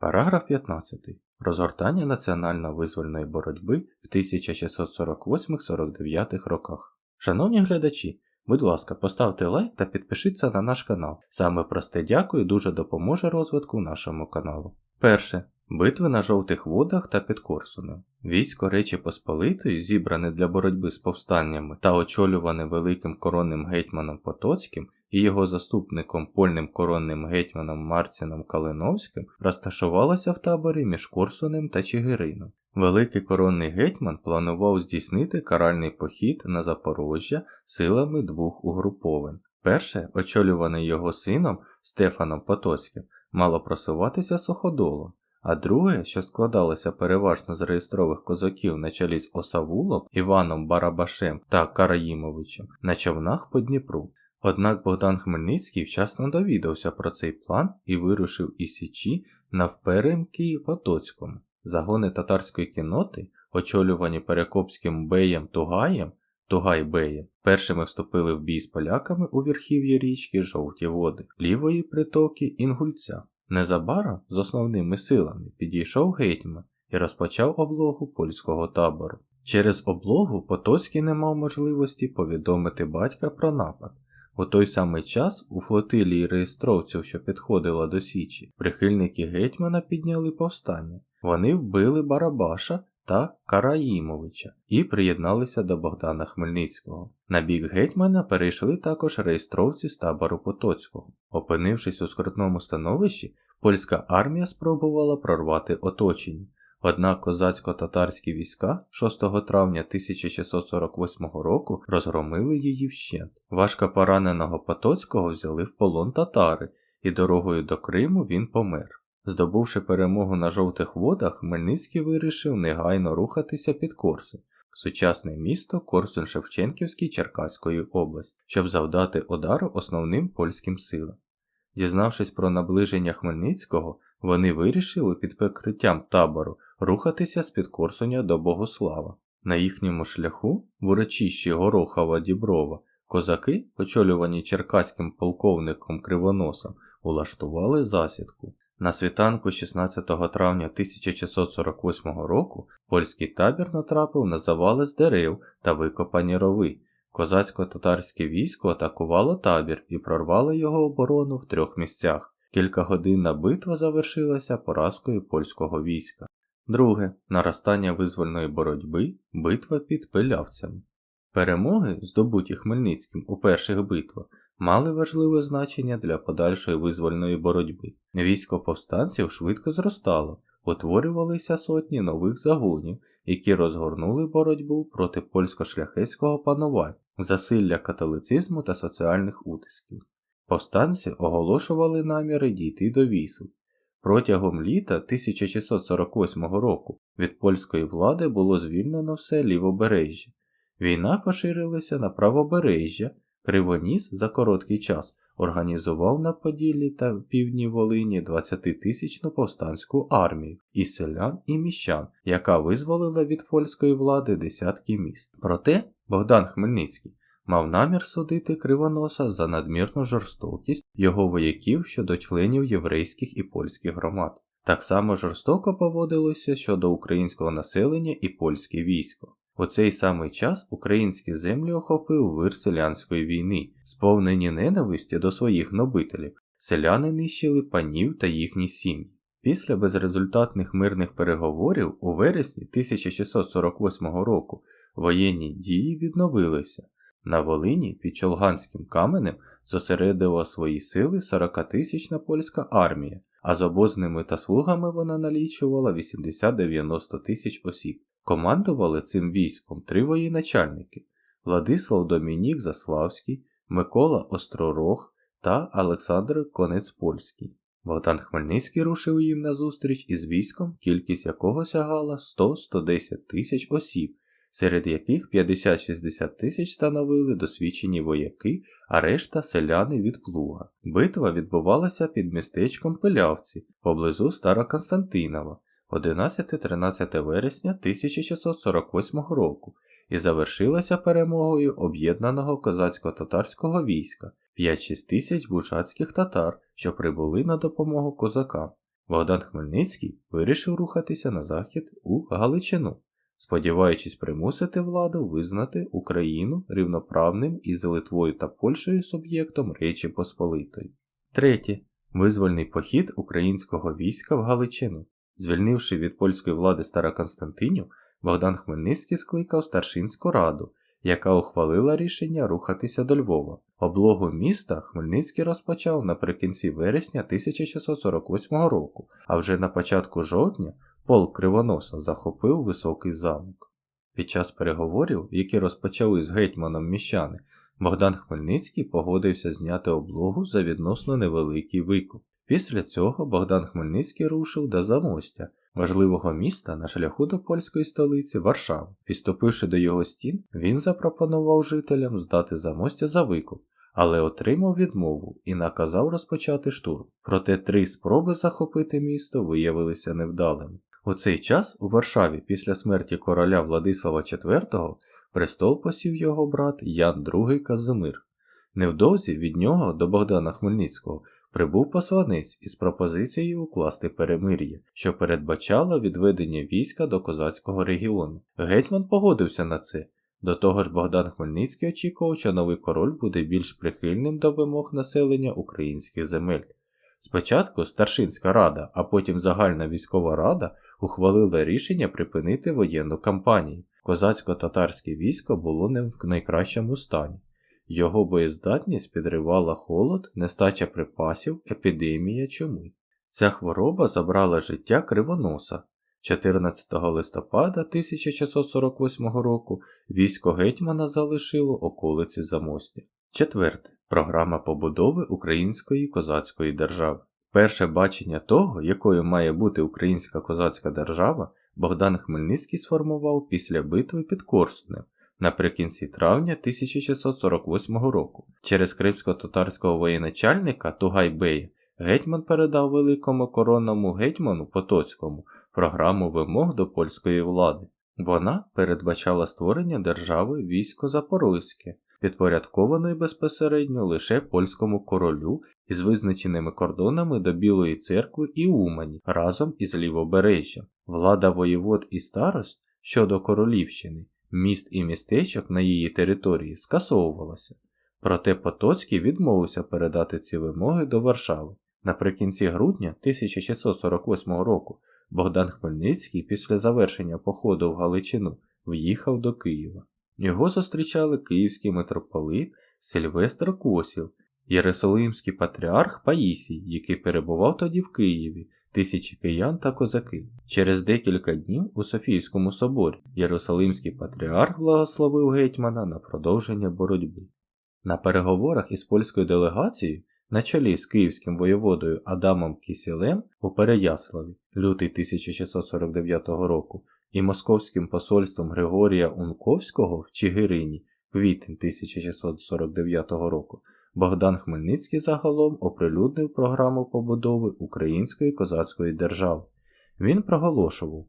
Параграф 15. Розгортання національно-визвольної боротьби в 1648-49 роках. Шановні глядачі, будь ласка, поставте лайк та підпишіться на наш канал. Саме просте дякую дуже допоможе розвитку нашому каналу. Перше. Битви на жовтих водах та під Корсунем. Військо Речі Посполитої, зібране для боротьби з повстаннями та очолюване великим коронним гетьманом Потоцьким і його заступником польним коронним гетьманом Марціном Калиновським, розташувалося в таборі між Корсунем та Чигирином. Великий коронний гетьман планував здійснити каральний похід на Запорожжя силами двох угруповань. Перше, очолюване його сином Стефаном Потоцьким, мало просуватися суходолом, а друге, що складалося переважно з реєстрових козаків на чолі з Осавулом, Іваном Барабашем та Караїмовичем на човнах по Дніпру. Однак Богдан Хмельницький вчасно довідався про цей план і вирушив із Січі навперемки Потоцькому. Загони татарської кіноти, очолювані Перекопським беєм Тугаєм, Тугай-беєм, першими вступили в бій з поляками у верхів'ї річки Жовті води, лівої притоки Інгульця. Незабаром з основними силами підійшов гетьман і розпочав облогу польського табору. Через облогу Потоцький не мав можливості повідомити батька про напад. У той самий час у флотилії реєстровців, що підходила до Січі, прихильники гетьмана підняли повстання. Вони вбили Барабаша та Караїмовича і приєдналися до Богдана Хмельницького. На бік гетьмана перейшли також реєстровці з табору Потоцького. Опинившись у скрутному становищі, польська армія спробувала прорвати оточення. Однак козацько-татарські війська 6 травня 1648 року розгромили її вщент. Важко пораненого Потоцького взяли в полон татари, і дорогою до Криму він помер. Здобувши перемогу на жовтих водах, Хмельницький вирішив негайно рухатися під Корсунь, сучасне місто Корсунь Шевченківський Черкаської області, щоб завдати удару основним польським силам. Дізнавшись про наближення Хмельницького, вони вирішили під прикриттям табору рухатися з-під Корсуня до Богослава. На їхньому шляху, в урочищі Горохова Діброва, козаки, очолювані черкаським полковником Кривоносом, улаштували засідку. На світанку 16 травня 1648 року польський табір натрапив на завали з дерев та викопані рови. Козацько-татарське військо атакувало табір і прорвало його оборону в трьох місцях. Кількагодинна битва завершилася поразкою польського війська. Друге наростання визвольної боротьби битва під пилявцями. Перемоги, здобуті Хмельницьким у перших битвах, мали важливе значення для подальшої визвольної боротьби. Військо повстанців швидко зростало, утворювалися сотні нових загонів, які розгорнули боротьбу проти польсько-шляхетського панування, засилля католицизму та соціальних утисків. Повстанці оголошували наміри дійти до вісу. Протягом літа 1648 року від польської влади було звільнено все лівобережжя. Війна поширилася на правобережжя, Кривоніс за короткий час організував на Поділлі та півдні Волині 20-тисячну повстанську армію із селян і міщан, яка визволила від польської влади десятки міст. Проте Богдан Хмельницький мав намір судити Кривоноса за надмірну жорстокість його вояків щодо членів єврейських і польських громад. Так само жорстоко поводилося щодо українського населення і польське військо. У цей самий час українські землі охопив вир селянської війни, сповнені ненависті до своїх нобителів, селяни нищили панів та їхні сім'ї. Після безрезультатних мирних переговорів у вересні 1648 року воєнні дії відновилися. На Волині під Чолганським каменем зосередила свої сили 40-тисячна польська армія, а з обозними та слугами вона налічувала 80-90 тисяч осіб. Командували цим військом три воєначальники Владислав Домінік Заславський, Микола Остророг та Олександр Конецпольський. Богдан Хмельницький рушив їм назустріч із військом, кількість якого сягала 100-110 тисяч осіб, серед яких 50-60 тисяч становили досвідчені вояки, а решта селяни від плуга. Битва відбувалася під містечком Пилявці поблизу Староконстантинова. 11-13 вересня 1648 року і завершилася перемогою об'єднаного козацько-татарського війська 5-6 тисяч бужацьких татар, що прибули на допомогу козакам. Богдан Хмельницький вирішив рухатися на захід у Галичину, сподіваючись примусити владу визнати Україну рівноправним із Литвою та Польщею суб'єктом Речі Посполитої. Третє. Визвольний похід українського війська в Галичину. Звільнивши від польської влади Староконстантинів, Богдан Хмельницький скликав старшинську раду, яка ухвалила рішення рухатися до Львова. Облогу міста Хмельницький розпочав наприкінці вересня 1648 року, а вже на початку жовтня полк Кривоноса захопив високий замок. Під час переговорів, які розпочали з гетьманом міщани, Богдан Хмельницький погодився зняти облогу за відносно невеликий викуп. Після цього Богдан Хмельницький рушив до Замостя, важливого міста на шляху до польської столиці Варшави. Підступивши до його стін, він запропонував жителям здати Замостя за викуп, але отримав відмову і наказав розпочати штурм. Проте три спроби захопити місто виявилися невдалими. У цей час у Варшаві після смерті короля Владислава IV престол посів його брат Ян II Казимир. Невдовзі від нього до Богдана Хмельницького прибув посланець із пропозицією укласти перемир'я, що передбачало відведення війська до козацького регіону. Гетьман погодився на це. До того ж, Богдан Хмельницький очікував, що новий король буде більш прихильним до вимог населення українських земель. Спочатку старшинська рада, а потім загальна військова рада ухвалила рішення припинити воєнну кампанію. Козацько-татарське військо було не в найкращому стані. Його боєздатність підривала холод, нестача припасів, епідемія чуми. Ця хвороба забрала життя кривоноса. 14 листопада 1648 року військо гетьмана залишило околиці Замостя. Четверте. Програма побудови Української козацької держави. Перше бачення того, якою має бути українська козацька держава, Богдан Хмельницький сформував після битви під Корсунем наприкінці травня 1648 року. Через кримсько-татарського воєначальника Тугайбея гетьман передав великому коронному гетьману Потоцькому програму вимог до польської влади. Вона передбачала створення держави військо Запорозьке, підпорядкованої безпосередньо лише польському королю із визначеними кордонами до Білої церкви і Умані разом із лівобережжям. Влада воєвод і старост щодо королівщини, міст і містечок на її території скасовувалася. Проте Потоцький відмовився передати ці вимоги до Варшави. Наприкінці грудня 1648 року Богдан Хмельницький після завершення походу в Галичину в'їхав до Києва. Його зустрічали київський митрополит Сильвестр Косів, Єрусалимський патріарх Паїсій, який перебував тоді в Києві, тисячі киян та козаки. Через декілька днів у Софійському соборі Єрусалимський патріарх благословив гетьмана на продовження боротьби. На переговорах із польською делегацією на чолі з київським воєводою Адамом Кісілем у Переяславі лютий 1649 року і московським посольством Григорія Унковського в Чигирині квітень 1649 року Богдан Хмельницький загалом оприлюднив програму побудови Української козацької держави. Він проголошував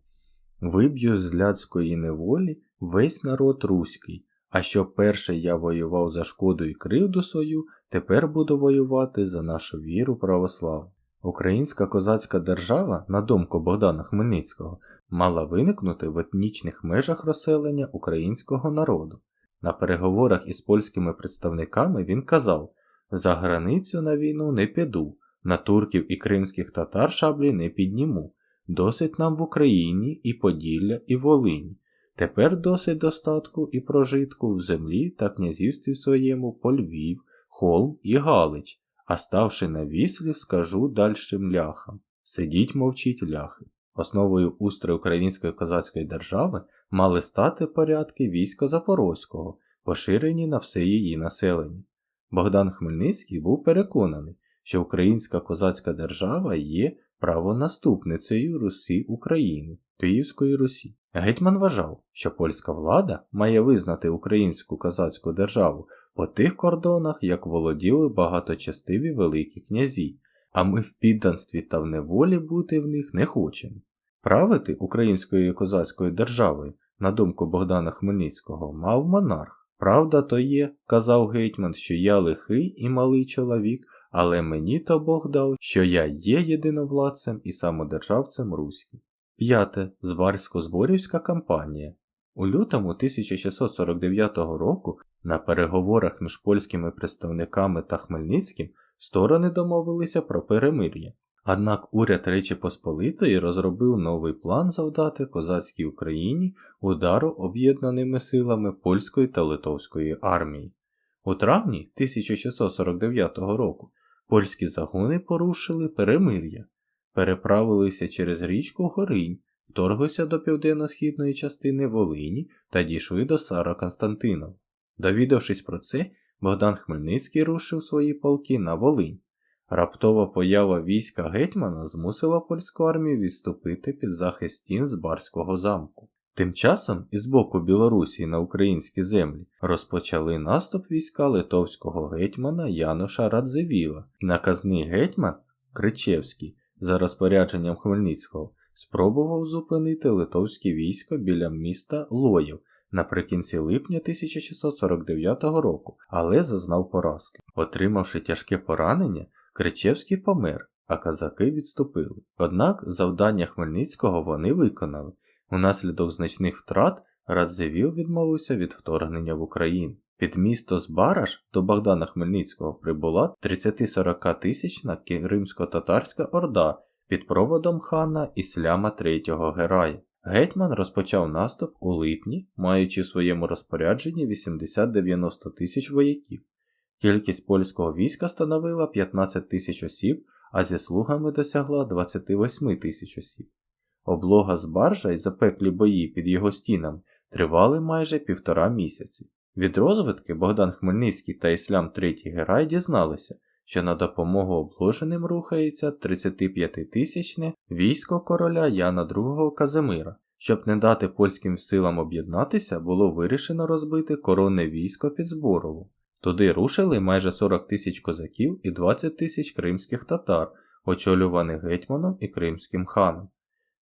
Виб'ю з ляцької неволі весь народ руський, а що перше я воював за шкоду і кривду свою, тепер буду воювати за нашу віру православну. Українська козацька держава, на думку Богдана Хмельницького, мала виникнути в етнічних межах розселення українського народу. На переговорах із польськими представниками він казав: за границю на війну не піду, на турків і кримських татар шаблі не підніму. Досить нам в Україні і Поділля, і Волинь. Тепер досить достатку і прожитку в землі та князівстві своєму по Львів, Холм і Галич, а ставши на віслі, скажу дальшим ляхам сидіть мовчіть ляхи. Основою устрою української козацької держави мали стати порядки війська Запорозького, поширені на все її населення. Богдан Хмельницький був переконаний, що українська козацька держава є правонаступницею Русі України, Київської Русі. Гетьман вважав, що польська влада має визнати українську козацьку державу по тих кордонах, як володіли багаточастиві великі князі, а ми в підданстві та в неволі бути в них не хочемо. Правити українською козацькою державою, на думку Богдана Хмельницького, мав монарх. Правда то є, казав гетьман, що я лихий і малий чоловік, але мені то Бог дав, що я є єдиновладцем і самодержавцем Руським. П'яте. Збарсько-зборівська кампанія. У лютому 1649 року на переговорах між польськими представниками та Хмельницьким сторони домовилися про перемир'я. Однак уряд Речі Посполитої розробив новий план завдати козацькій Україні удару об'єднаними силами польської та литовської армії. У травні 1649 року польські загони порушили перемир'я, переправилися через річку Горинь, вторглися до південно-східної частини Волині та дійшли до Сара-Константинова. Довідавшись про це, Богдан Хмельницький рушив свої полки на Волинь. Раптова поява війська гетьмана змусила польську армію відступити під захист стін з Барського замку. Тим часом із боку Білорусі на українські землі розпочали наступ війська литовського гетьмана Януша Радзивіла. Наказний гетьман Кричевський за розпорядженням Хмельницького спробував зупинити литовське військо біля міста Лоєв наприкінці липня 1649 року, але зазнав поразки. Отримавши тяжке поранення, Кричевський помер, а казаки відступили. Однак завдання Хмельницького вони виконали. Унаслідок значних втрат Радзивіл відмовився від вторгнення в Україну. Під місто Збараж до Богдана Хмельницького прибула 30-40 тисячна кримсько-татарська орда під проводом хана Ісляма III Герая. Гетьман розпочав наступ у липні, маючи в своєму розпорядженні 80-90 тисяч вояків. Кількість польського війська становила 15 тисяч осіб, а зі слугами досягла 28 тисяч осіб. Облога з баржа й запеклі бої під його стінами тривали майже півтора місяці. Від розвитки Богдан Хмельницький та Іслям III Герай дізналися, що на допомогу обложеним рухається 35-тисячне військо короля Яна II Казимира. Щоб не дати польським силам об'єднатися, було вирішено розбити коронне військо під Зборову. Туди рушили майже 40 тисяч козаків і 20 тисяч кримських татар, очолюваних гетьманом і кримським ханом.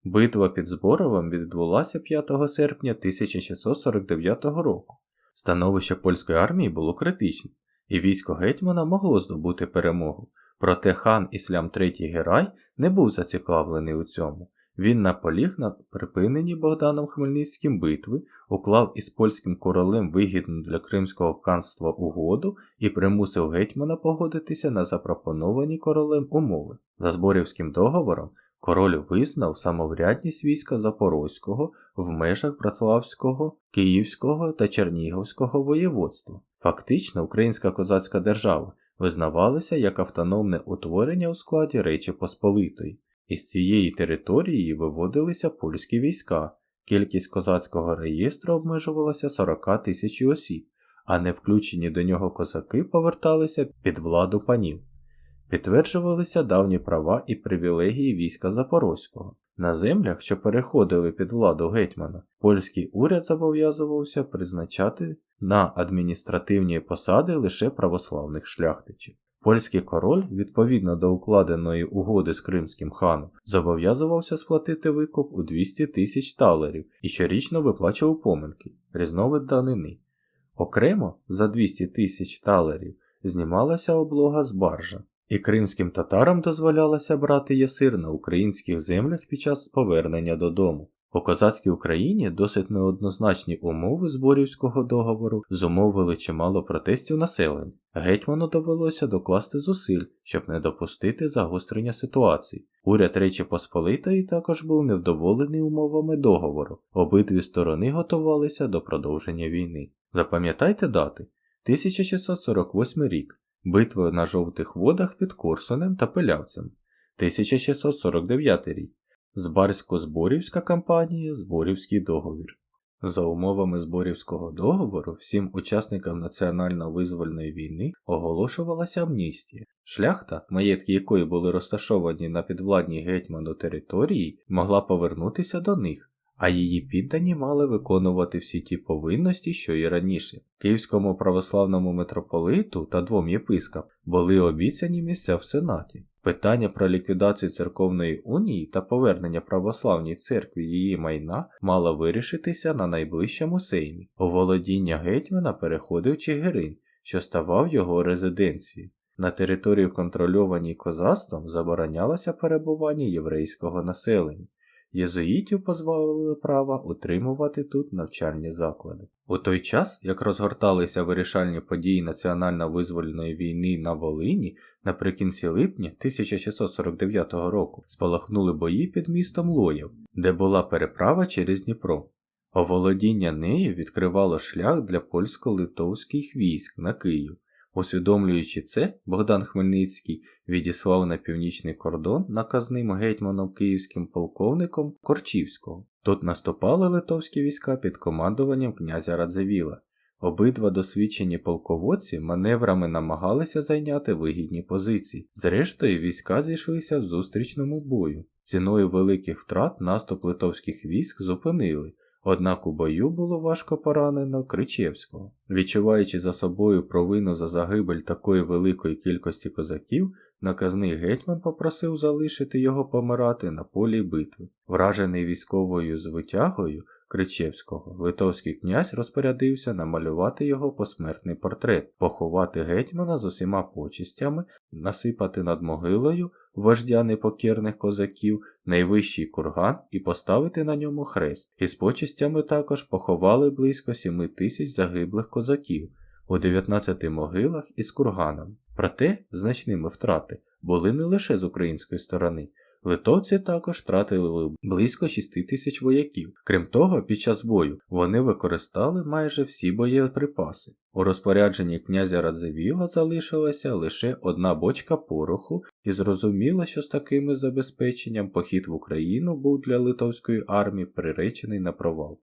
Битва під Зборовом відбулася 5 серпня 1649 року. Становище польської армії було критичне, і військо гетьмана могло здобути перемогу. Проте хан Іслям III Герай не був зацікавлений у цьому. Він наполіг на припиненні Богданом Хмельницьким битви, уклав із польським королем вигідну для Кримського ханства угоду і примусив гетьмана погодитися на запропоновані королем умови. За Зборівським договором король визнав самоврядність війська Запорозького в межах Братславського, Київського та Чернігівського воєводства. Фактично, українська козацька держава визнавалася як автономне утворення у складі Речі Посполитої. Із цієї території виводилися польські війська, кількість козацького реєстру обмежувалася 40 тисяч осіб, а не включені до нього козаки поверталися під владу панів. Підтверджувалися давні права і привілегії війська Запорозького. На землях, що переходили під владу гетьмана, польський уряд зобов'язувався призначати на адміністративні посади лише православних шляхтичів. Польський король, відповідно до укладеної угоди з кримським ханом, зобов'язувався сплатити викуп у 200 тисяч талерів і щорічно виплачував поминки, різновид данини. Окремо за 200 тисяч талерів знімалася облога з баржа, і кримським татарам дозволялося брати ясир на українських землях під час повернення додому. У козацькій Україні досить неоднозначні умови зборівського договору зумовили чимало протестів населення. Гетьману довелося докласти зусиль, щоб не допустити загострення ситуації. Уряд Речі Посполитої також був невдоволений умовами договору. Обидві сторони готувалися до продовження війни. Запам'ятайте дати 1648 рік. Битва на жовтих водах під Корсунем та Пилявцем. 1649 рік. Збарсько-зборівська кампанія, Зборівський договір. За умовами Зборівського договору всім учасникам національно-визвольної війни оголошувалася амністія. Шляхта, маєтки якої були розташовані на підвладній гетьману території, могла повернутися до них, а її піддані мали виконувати всі ті повинності, що і раніше. Київському православному митрополиту та двом єпископам були обіцяні місця в сенаті. Питання про ліквідацію церковної унії та повернення православній церкві її майна мало вирішитися на найближчому сеймі. У володіння гетьмана переходив Чигирин, що ставав його резиденцією. На території, контрольованій козацтвом, заборонялося перебування єврейського населення. Єзуїтів позбавили права утримувати тут навчальні заклади. У той час, як розгорталися вирішальні події національно-визвольної війни на Волині, наприкінці липня 1649 року спалахнули бої під містом Лоєв, де була переправа через Дніпро. Оволодіння нею відкривало шлях для польсько-литовських військ на Київ. Усвідомлюючи це, Богдан Хмельницький відіслав на північний кордон наказним гетьманом київським полковником Корчівського. Тут наступали литовські війська під командуванням князя Радзивіла. Обидва досвідчені полководці маневрами намагалися зайняти вигідні позиції. Зрештою, війська зійшлися в зустрічному бою. Ціною великих втрат наступ литовських військ зупинили. Однак у бою було важко поранено Кричевського. Відчуваючи за собою провину за загибель такої великої кількості козаків, наказний гетьман попросив залишити його помирати на полі битви. Вражений військовою звитягою Кричевського, литовський князь розпорядився намалювати його посмертний портрет, поховати гетьмана з усіма почистями, насипати над могилою вождя непокірних козаків найвищий курган і поставити на ньому хрест. Із почистями також поховали близько 7 тисяч загиблих козаків у 19 могилах із курганом. Проте значними втрати були не лише з української сторони. Литовці також втратили близько 6 тисяч вояків. Крім того, під час бою вони використали майже всі боєприпаси. У розпорядженні князя Радзивіла залишилася лише одна бочка пороху, і зрозуміло, що з таким забезпеченням похід в Україну був для литовської армії приречений на провал.